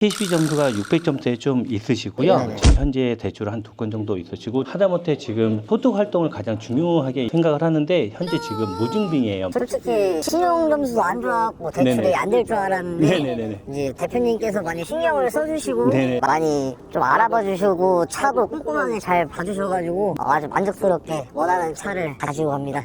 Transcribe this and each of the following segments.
PCB 점수가 600점대에 좀 있으시고요. 네네. 지금 현재 대출 한 두 건 정도 있으시고 하다못해 지금 소득 활동을 가장 중요하게 생각을 하는데 현재 지금 무증빙이에요. 솔직히 신용 점수도 안 좋아갖고 대출이 네네. 안 될 줄 알았는데 네네네네. 이제 대표님께서 많이 신경을 써주시고 네네. 많이 좀 알아봐 주시고 차도 꼼꼼하게 잘 봐주셔가지고 아주 만족스럽게 원하는 차를 가지고 갑니다.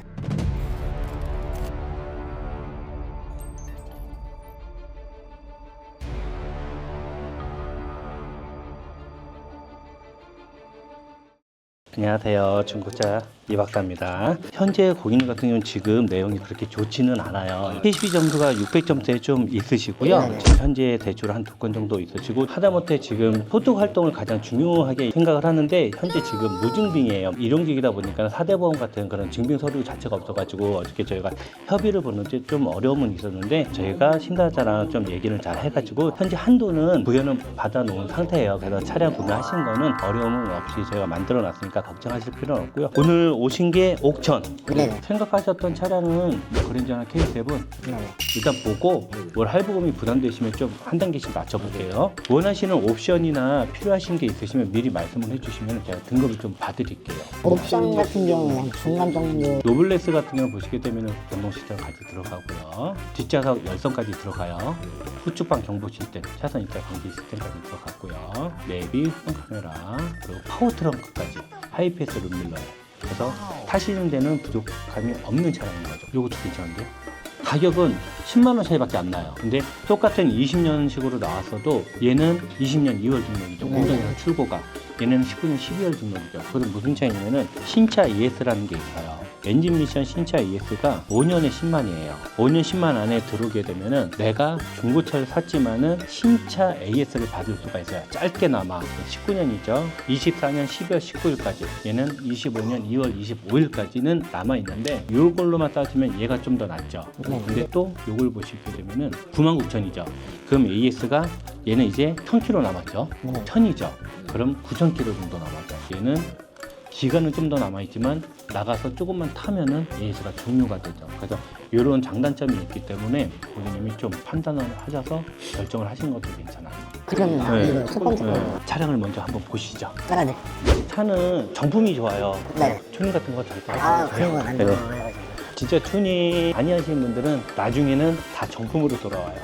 안녕하세요. 중고차 이박사입니다. 현재 고객님 같은 경우는 지금 내용이 그렇게 좋지는 않아요. PCB 점수가 600점대에 좀 있으시고요. 네네. 지금 현재 대출 한 두 건 정도 있으시고 하다못해 지금 소득 활동을 가장 중요하게 생각을 하는데 현재 지금 무증빙이에요. 일용직이다 보니까 사대보험 같은 그런 증빙 서류 자체가 없어가지고 어저께 저희가 협의를 보는데 좀 어려움은 있었는데 저희가 신다자랑 좀 얘기를 잘 해가지고 현재 한도는 부여는 받아놓은 상태예요. 그래서 차량 구매하신 거는 어려움은 없이 저희가 만들어놨으니까 걱정하실 필요는 없고요. 오늘 오신 게 옥천. 네네. 생각하셨던 차량은 그랜저나 K7 네. 일단 보고 월 할부금이 부담되시면 좀 한 단계씩 낮춰볼게요. 원하시는 옵션이나 필요하신 게 있으시면 미리 말씀을 해주시면 제가 등급을 좀 봐드릴게요. 옵션 같은 경우는 한 중간 정도 노블레스 같은 경우 보시게 되면 전동 시스템까지 들어가고요. 뒷좌석 열선까지 들어가요. 후측방 경보 시스템, 차선 입자 방지 시스템까지 들어갔고요. 내비, 후방 카메라, 그리고 파워 트렁크까지 하이패스 룸밀러에 그래서 타시는 데는 부족함이 없는 차량인 거죠. 요것도 괜찮은데요? 가격은 10만 원 차이밖에 안 나요. 근데 똑같은 20년식으로 나왔어도 얘는 20년 2월 등록이죠. 네. 공정에서 출고가. 얘는 19년 12월 등록이죠. 그럼 무슨 차이냐면은 신차 ES라는 게 있어요. 엔진 미션 신차 ES가 5년에 10만이에요. 5년 10만 안에 들어오게 되면은 내가 중고차를 샀지만은 신차 AS를 받을 수가 있어요. 짧게나마 19년이죠. 24년 12월 19일까지. 얘는 25년 2월 25일까지는 남아 있는데 이걸로만 따지면 얘가 좀 더 낫죠. 네. 근데 또 요걸 보시게 되면은 99,000이죠. 그럼 AS가 얘는 이제 1000km 남았죠. 네. 1000이죠. 그럼 9,000km 정도 남았죠. 얘는 기간은 좀 더 남아있지만 나가서 조금만 타면은 AS가 종료가 되죠. 그래서 이런 장단점이 있기 때문에 고객님이 좀 판단을 하셔서 결정을 하신 것도 괜찮아요. 그럼 네. 이거 첫 번째 거 네. 차량을 먼저 한번 보시죠. 아, 네. 차는 정품이 좋아요. 네. 튜닝 같은 거잘 아 그런 건안 네. 진짜 튜닝 많이 하시는 분들은 나중에는 다 정품으로 돌아와요.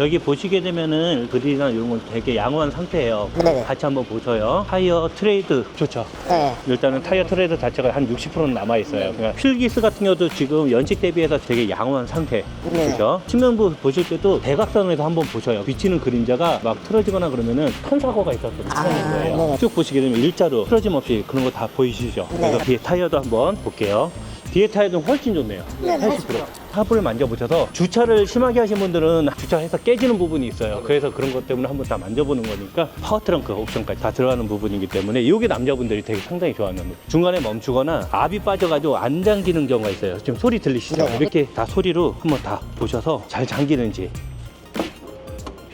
여기 보시게 되면은 그릴이나 이런 건 되게 양호한 상태예요. 네네. 같이 한번 보셔요. 타이어 트레이드 좋죠. 네. 일단은 타이어 트레이드 자체가 한 60%는 남아 있어요. 그러니까 필기스 같은 경우도 지금 연식 대비해서 되게 양호한 상태. 네. 그렇죠? 측면부 보실 때도 대각선에서 한번 보셔요. 비치는 그림자가 막 틀어지거나 그러면은 큰 사고가 있었던 아, 거예요. 네네. 쭉 보시게 되면 일자로 틀어짐 없이 그런 거 다 보이시죠? 네. 그래서 뒤에 타이어도 한번 볼게요. 뒤에 타이어는 훨씬 좋네요. 네, 80%. 하부를 만져보셔서 주차를 심하게 하신 분들은 주차해서 깨지는 부분이 있어요. 그래서 그런 것 때문에 한번 다 만져보는 거니까 파워 트렁크 옵션까지 다 들어가는 부분이기 때문에 이게 남자분들이 되게 상당히 좋아하는 거예요. 중간에 멈추거나 압이 빠져가지고 안 잠기는 경우가 있어요. 지금 소리 들리시죠? 네. 이렇게 다 소리로 한번 다 보셔서 잘 잠기는지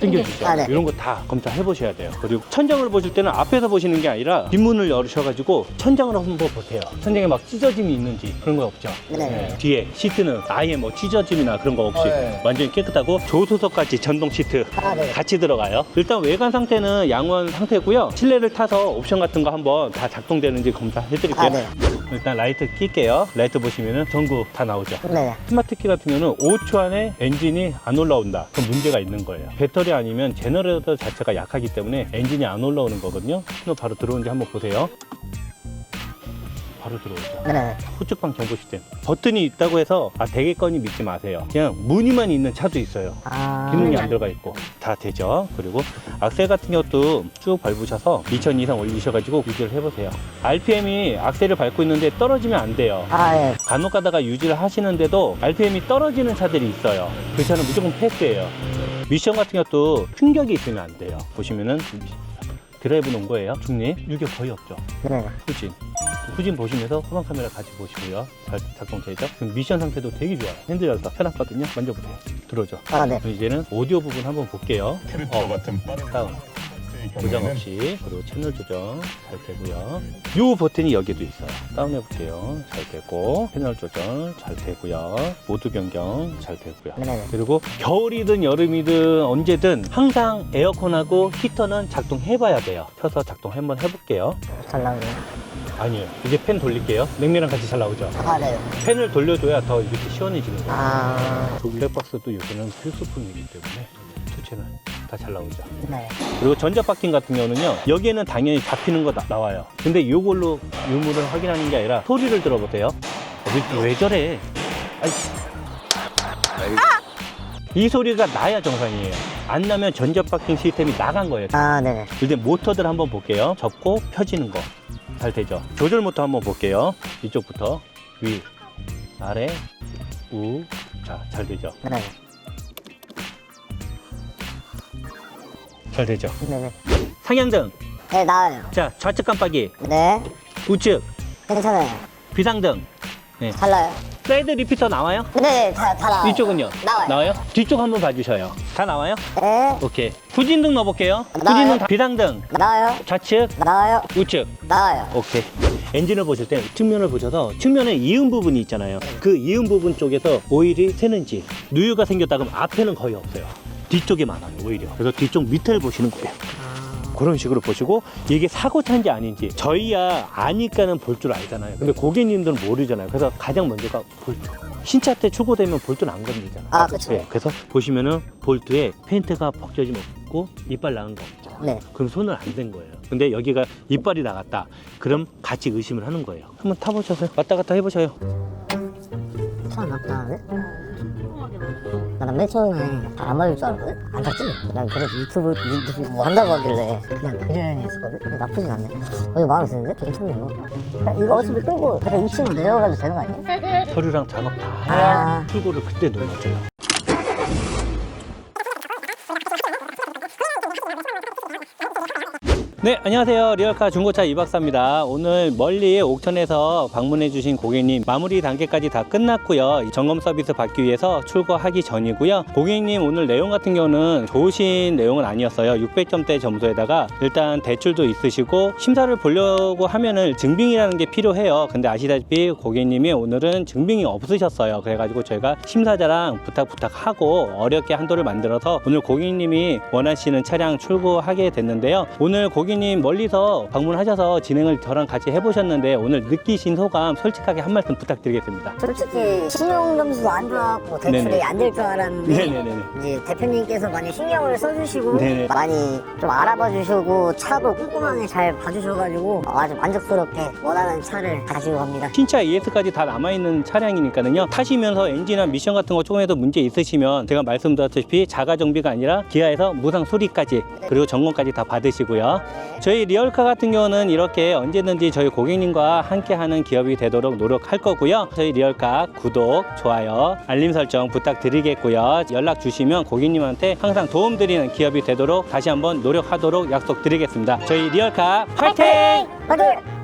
당겨주죠. 아, 네. 이런 거 다 검사해 보셔야 돼요. 그리고 천장을 보실 때는 앞에서 보시는 게 아니라 뒷문을 열으셔가지고 천장을 한번 보세요. 천장에 막 찢어짐이 있는지 그런 거 없죠. 네. 뒤에 시트는 아예 뭐 찢어짐이나 그런 거 없이 네. 완전히 깨끗하고 조수석까지 전동 시트 아, 네. 같이 들어가요. 일단 외관 상태는 양호한 상태고요. 실내를 타서 옵션 같은 거 한번 다 작동되는지 검사해 드릴게요. 아, 네. 일단 라이트 낄게요. 라이트 보시면은 전구 다 나오죠. 네. 스마트키 같은 경우는 5초 안에 엔진이 안 올라온다. 그럼 문제가 있는 거예요. 배터리 아니면 제너레이터 자체가 약하기 때문에 엔진이 안 올라오는 거거든요. 신호 바로 들어오는지 한번 보세요. 바로 들어오죠. 네. 후측방 경보 시스템. 버튼이 있다고 해서 아 되겠거니 믿지 마세요. 그냥 무늬만 있는 차도 있어요. 아. 기능이 안 들어가 있고 다 되죠. 그리고 악셀 같은 것도 쭉 밟으셔서 2000 이상 올리셔가지고 유지를 해보세요. RPM이 악셀을 밟고 있는데 떨어지면 안 돼요. 아, 예. 간혹 가다가 유지를 하시는데도 RPM이 떨어지는 차들이 있어요. 그 차는 무조건 패스예요. 미션 같은 것도 충격이 있으면 안 돼요. 보시면은 드라이브 놓은 거예요. 중립 유격 거의 없죠. 네. 후진. 후진 보시면서 후방 카메라 같이 보시고요. 잘 작동되죠? 지금 미션 상태도 되게 좋아요. 핸들여서 편하거든요. 만져보세요. 들어오죠? 아, 네. 그럼 이제는 오디오 부분 한번 볼게요. 캐릭터 어, 같은 빠른 다운. 고장 없이 그리고 채널 조정 잘 되고요. 요 버튼이 여기도 있어요. 다운해 볼게요. 잘 되고 채널 조정 잘 되고요. 모드 변경 잘 되고요. 네네. 그리고 겨울이든 여름이든 언제든 항상 에어컨하고 히터는 작동해 봐야 돼요. 켜서 작동 한번 해볼게요. 잘 나오네요. 아니요. 이제 팬 돌릴게요. 냉면이랑 같이 잘 나오죠. 아, 네. 팬을 돌려줘야 더 이렇게 시원해지는 거예요. 아, 블랙박스도 요새는 필수품이기 때문에 투체는 다잘 나오죠. 네. 그리고 전자바킹 같은 경우는요 여기에는 당연히 잡히는 거 나, 와요 근데 이걸로 유무를 확인하는 게 아니라 소리를 들어보세요 어, 왜, 왜 저래 아이. 이 소리가 나야 정상이에요 안 나면 전자바킹 시스템이 나간 거예요 아, 네네. 이제 모터들 한번 볼게요 접고 펴지는 거 잘 되죠 조절 모터 한번 볼게요 이쪽부터 위 아래 우자잘 되죠 네네. 잘 되죠 네네. 상향등 네, 나와요. 자 좌측 깜빡이 네. 우측 괜찮아요. 비상등 잘 나와요. 사이드 리피터 나와요? 네, 다, 다 나와요. 이쪽은요? 나와요. 뒤쪽 한번 봐주셔요. 다 나와요? 네. 오케이. 후진등 넣어볼게요. 나와요. 후진등, 비상등, 나와요. 좌측, 나와요. 우측. 나와요. 오케이. 엔진을 보실 때 측면을 보셔서 측면에 이음 부분이 있잖아요. 그 이음 부분 쪽에서 오일이 새는지 누유가 생겼다 그러면 앞에는 거의 없어요. 뒤쪽에 많아요, 오히려. 그래서 뒤쪽 밑을 보시는 거예요. 그런 식으로 보시고 이게 사고 찬지 아닌지 저희야 아니까는 볼 줄 알잖아요. 근데 고객님들은 모르잖아요. 그래서 가장 먼저가 볼트. 신차 때 출고되면 볼트는 안 건드리잖아 요. 아, 그쵸. 네, 그래서 보시면은 볼트에 페인트가 벗겨짐 없고 이빨 나는 거 없죠. 네. 그럼 손을 안 댄 거예요. 근데 여기가 이빨이 나갔다. 그럼 같이 의심을 하는 거예요. 한번 타보셔서 왔다 갔다 해보셔요. 나타나네? 나맨 처음에 잘안 맞을 줄 알았거든? 안 탔지? 난 그래서 유튜브, 유튜브 뭐 한다고 하길래 그냥 그냥 했었거든? 근데 나쁘진 않네. 어, 이거 마음에 드는데? 괜찮네, 이거. 이거 어차피 끌고 그냥 2층으로 내려가도 되는 거 아니야? 서류랑 작업 다 아. 출고를 그때 눌러줘요. 네, 안녕하세요. 리얼카 중고차 이박사입니다. 오늘 멀리 옥천에서 방문해 주신 고객님 마무리 단계까지 다 끝났고요. 점검 서비스 받기 위해서 출고하기 전이고요. 고객님 오늘 내용 같은 경우는 좋으신 내용은 아니었어요. 600점대 점수에다가 일단 대출도 있으시고 심사를 보려고 하면은 증빙이라는 게 필요해요. 근데 아시다시피 고객님이 오늘은 증빙이 없으셨어요. 그래가지고 저희가 심사자랑 부탁 부탁하고 어렵게 한도를 만들어서 오늘 고객님이 원하시는 차량 출고하게 됐는데요. 오늘 고객 님 멀리서 방문하셔서 진행을 저랑 같이 해보셨는데 오늘 느끼신 소감 솔직하게 한 말씀 부탁드리겠습니다. 솔직히 신용 점수도 안 좋았고 대출이 네네. 안 될 줄 알았는데 네네네. 이제 대표님께서 많이 신경을 써주시고 네네. 많이 좀 알아봐 주시고 차도 꼼꼼하게 잘 봐주셔가지고 아주 만족스럽게 원하는 차를 가지고 갑니다. 신차 ES까지 다 남아있는 차량이니까요. 타시면서 엔진이나 미션 같은 거 조금이라도 문제 있으시면 제가 말씀드렸다시피 자가 정비가 아니라 기아에서 무상 수리까지 그리고 점검까지 다 받으시고요. 저희 리얼카 같은 경우는 이렇게 언제든지 저희 고객님과 함께하는 기업이 되도록 노력할 거고요. 저희 리얼카 구독, 좋아요, 알림 설정 부탁드리겠고요. 연락 주시면 고객님한테 항상 도움드리는 기업이 되도록 다시 한번 노력하도록 약속드리겠습니다. 저희 리얼카 파이팅! 화이팅!